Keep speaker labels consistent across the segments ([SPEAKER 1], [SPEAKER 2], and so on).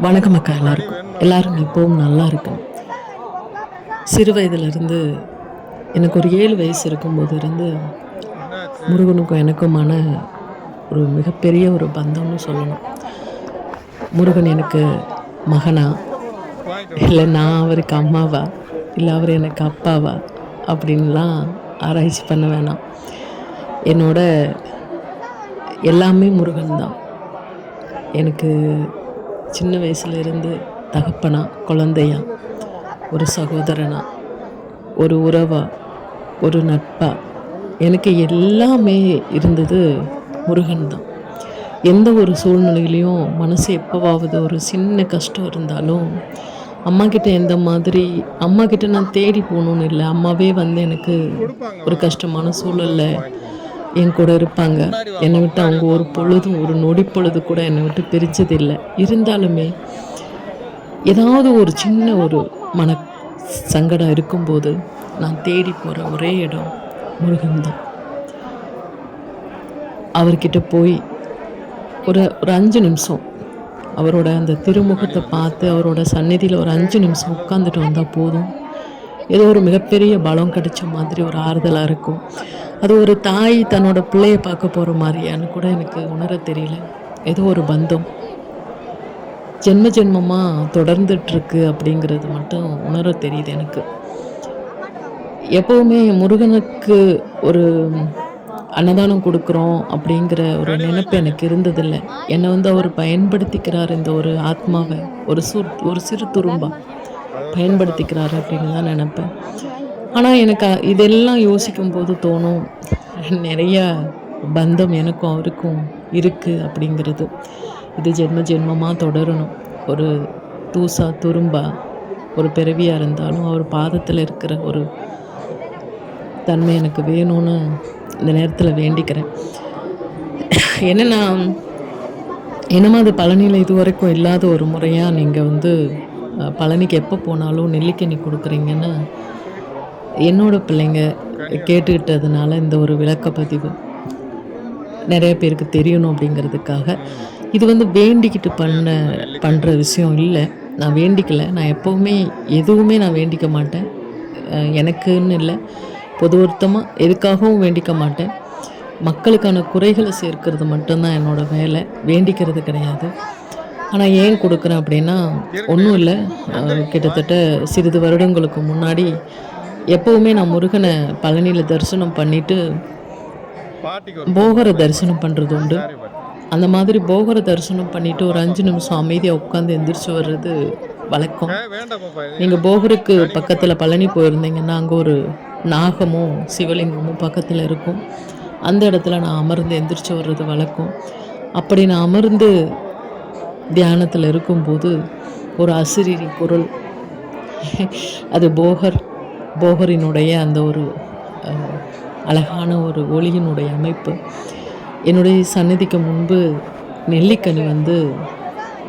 [SPEAKER 1] வணக்கம் அக்கா எல்லாருக்கும். எல்லோரும் எப்பவும் நல்லா இருக்கணும். சிறு வயதுலேருந்து எனக்கு ஒரு ஏழு வயசு இருக்கும்போது இருந்து முருகனுக்கும் எனக்குமான ஒரு மிகப்பெரிய ஒரு பந்தம்னு சொல்லணும். முருகன் எனக்கு மகனா? இல்லை நான் அவருக்கு அம்மாவா? இல்லை அவர் எனக்கு அப்பாவா? அப்படின்லாம் ஆராய்ச்சி பண்ண வேணாம். என்னோட எல்லாமே முருகன் தான். எனக்கு சின்ன வயசுலேருந்து தகப்பனா குழந்தையா ஒரு சகோதரனா ஒரு உறவா ஒரு நட்பா எனக்கு எல்லாமே இருந்தது முருகன் தான். எந்த ஒரு சூழ்நிலையிலையும் மனசு எப்போவாவது ஒரு சின்ன கஷ்டம் இருந்தாலும் அம்மா கிட்ட எந்த மாதிரி அம்மா கிட்ட நான் தேடி போகணுன்னு இல்லை. அம்மாவே வந்து எனக்கு ஒரு கஷ்டமான சூழலில் என் கூட இருப்பாங்க. என்னை விட்டு அவங்க ஒரு பொழுதும் ஒரு நொடி பொழுது கூட என்னை விட்டு பிரிச்சது இல்லை இருந்தாலுமே ஏதாவது ஒரு சின்ன ஒரு மன சங்கடம் இருக்கும்போது நான் தேடி போகிற ஒரே இடம் முருகன்தான். அவர்கிட்ட போய் ஒரு ஒரு அஞ்சு நிமிஷம் அவரோட அந்த திருமுகத்தை பார்த்து அவரோட சந்நிதியில் ஒரு அஞ்சு நிமிஷம் உட்காந்துட்டு வந்தால் போதும். ஏதோ ஒரு மிகப்பெரிய பலம் கிடைச்ச மாதிரி ஒரு ஆறுதலாக இருக்கும். அது ஒரு தாய் தன்னோட பிள்ளையை பார்க்க போகிற மாதிரியான்னு கூட எனக்கு உணர தெரியல. ஏதோ ஒரு பந்தம். ஜென்ம ஜென்மமாக தொடர்ந்துட்டுருக்கு அப்படிங்கிறது மட்டும் உணர தெரியுது எனக்கு. எப்போவுமே முருகனுக்கு ஒரு அன்னதானம் கொடுக்குறோம் அப்படிங்கிற ஒரு நினைப்பு எனக்கு இருந்ததில்லை. என்னை வந்து அவர் பயன்படுத்திக்கிறார் இந்த ஒரு ஆத்மாவை. ஒரு சு ஒரு சிறு துரும்பா பயன்படுத்திக்கிறார் அப்படின்னு தான் நினப்பேன். ஆனால் எனக்கு இதெல்லாம் யோசிக்கும் போது தோணும். நிறைய பந்தம் எனக்கும் அவருக்கும் இருக்குது அப்படிங்கிறது. இது ஜென்ம ஜென்மமாக தொடரணும். ஒரு தூசா துரும்பா ஒரு பிறவியாக இருந்தாலும் அவர் பாதத்தில் இருக்கிற ஒரு தன்மை எனக்கு வேணும்னு இந்த நேரத்தில் வேண்டிக்கிறேன். என்னென்னா என்னமா அது பழனியில் இது வரைக்கும் இல்லாத ஒரு முறையாக நீங்கள் வந்து பழனிக்கு எப்போ போனாலும் நெல்லிக்கனி கொடுக்குறீங்கன்னு என்னோட பிள்ளைங்க கேட்டுக்கிட்டதுனால இந்த ஒரு விளக்கப்பதிவு நிறைய பேருக்கு தெரியணும் அப்படிங்கிறதுக்காக. இது வந்து வேண்டிக்கிட்டு பண்ண பண்ணுற விஷயம் இல்லை. நான் வேண்டிக்கல. நான் எப்போவுமே எதுவுமே நான் வேண்டிக்க மாட்டேன். எனக்குன்னு இல்லை. பொதுவர்த்தமாக எதுக்காகவும் வேண்டிக்க மாட்டேன். மக்களுக்கான குறைகளை சேர்க்கிறது மட்டும்தான் என்னோடய வேலை. வேண்டிக்கிறது கிடையாது. ஆனால் ஏன் கொடுக்குறேன் அப்படின்னா ஒன்றும் இல்லை. கிட்டத்தட்ட சிறிது வருடங்களுக்கு முன்னாடி எப்போவுமே நான் முருகனை பழனியில் தரிசனம் பண்ணிட்டு போகரை தரிசனம் பண்ணுறது உண்டு. அந்த மாதிரி போகரை தரிசனம் பண்ணிட்டு ஒரு அஞ்சு நிமிஷம் அமைதியாக உட்காந்து எந்திரிச்சு வர்றது வழக்கம். நீங்கள் போகருக்கு பக்கத்தில் பழனி போயிருந்தீங்கன்னா அங்கே ஒரு நாகமும் சிவலிங்கமும் பக்கத்தில் இருக்கும். அந்த இடத்துல நான் அமர்ந்து எந்திரிச்சு வர்றது வழக்கம். அப்படி நான் அமர்ந்து தியானத்தில் இருக்கும்போது ஒரு அசிரிரி குரல். அது போகர். போகரினுடைய அந்த ஒரு அழகான ஒரு ஒளியினுடைய அமைப்பு. என்னுடைய சந்நிதிக்கு முன்பு நெல்லிக்கனி வந்து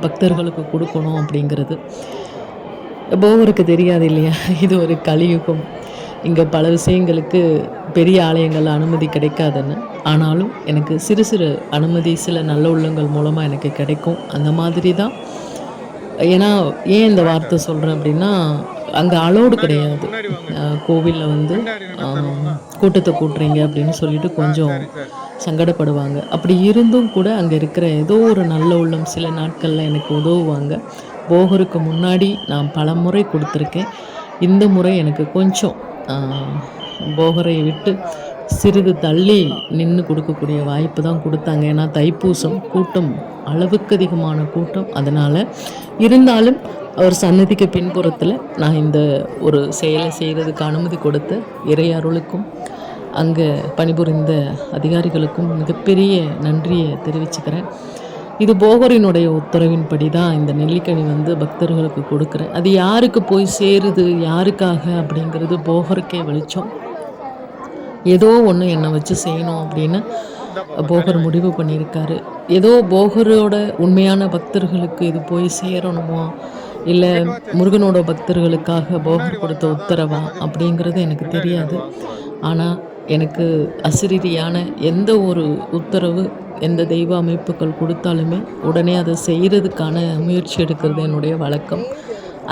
[SPEAKER 1] பக்தர்களுக்கு கொடுக்கணும் அப்படிங்கிறது. போகருக்கு தெரியாது இல்லையா? இது ஒரு கலியுகம். இங்கே பல விஷயங்களுக்கு பெரிய ஆலயங்கள் அனுமதி கிடைக்காதுன்னு. ஆனாலும் எனக்கு சிறு சிறு அனுமதி சில நல்ல உள்ளங்கள் மூலமாக எனக்கு கிடைக்கும். அந்த மாதிரி தான் ஏன்னா ஏன் இந்த வார்த்தை சொல்கிறேன் அப்படின்னா அங்கே அலோடு கிடையாது. கோவிலில் வந்து கூட்டத்தை கூட்டுறீங்க அப்படின்னு சொல்லிட்டு கொஞ்சம் சங்கடப்படுவாங்க. அப்படி இருந்தும் கூட அங்கே இருக்கிற ஏதோ ஒரு நல்ல உள்ளம் சில நாட்களில் எனக்கு உதவுவாங்க. போகருக்கு முன்னாடி நான் பல முறை கொடுத்துருக்கேன். இந்த முறை எனக்கு கொஞ்சம் போகரை விட்டு சிறிது தள்ளி நின்று கொடுக்கக்கூடிய வாய்ப்பு தான் கொடுத்தாங்க. ஏன்னா தைப்பூசம் கூட்டம் அளவுக்கு அதிகமான கூட்டம். அதனால் இருந்தாலும் அவர் சன்னதிக்கு பின்புறத்தில் நான் இந்த ஒரு செயலை செய்கிறதுக்கு அனுமதி கொடுத்த இறையருளுக்கும் அங்கே பணிபுரிந்த அதிகாரிகளுக்கும் மிகப்பெரிய நன்றியை தெரிவிச்சுக்கிறேன். இது போகரினுடைய உத்தரவின்படி தான் இந்த நெல்லிக்கனி வந்து பக்தர்களுக்கு கொடுக்குறேன். அது யாருக்கு போய் சேருது யாருக்காக அப்படிங்கிறது போகருக்கே வெளிச்சம். ஏதோ ஒன்று என்னை வச்சு செய்யணும் அப்படின்னு போகர் முடிவு பண்ணியிருக்காரு. ஏதோ போகரோட உண்மையான பக்தர்களுக்கு இது போய் சேரணுமா? இல்லை முருகனோட பக்தர்களுக்காக போகர் கொடுத்த உத்தரவா? அப்படிங்கிறது எனக்கு தெரியாது. ஆனால் எனக்கு அசிரீதியான எந்த ஒரு உத்தரவு எந்த தெய்வ அமைப்புகள் கொடுத்தாலுமே உடனே அதை செய்கிறதுக்கான முயற்சி எடுக்கிறது என்னுடைய வழக்கம்.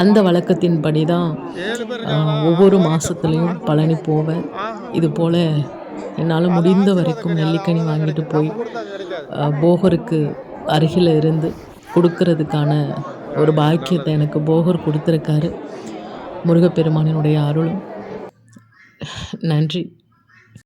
[SPEAKER 1] அந்த வழக்கத்தின்படி தான் ஒவ்வொரு மாதத்துலேயும் பழனி போவேன். இது போல் என்னால் முடிந்த வரைக்கும் நெல்லிக்கனி வாங்கிட்டு போய் போகருக்கு அருகில் இருந்து கொடுக்கறதுக்கான ஒரு பாக்கியத்தை எனக்கு போகர் கொடுத்துருக்காரு. முருகப்பெருமானினுடைய அருளும். நன்றி.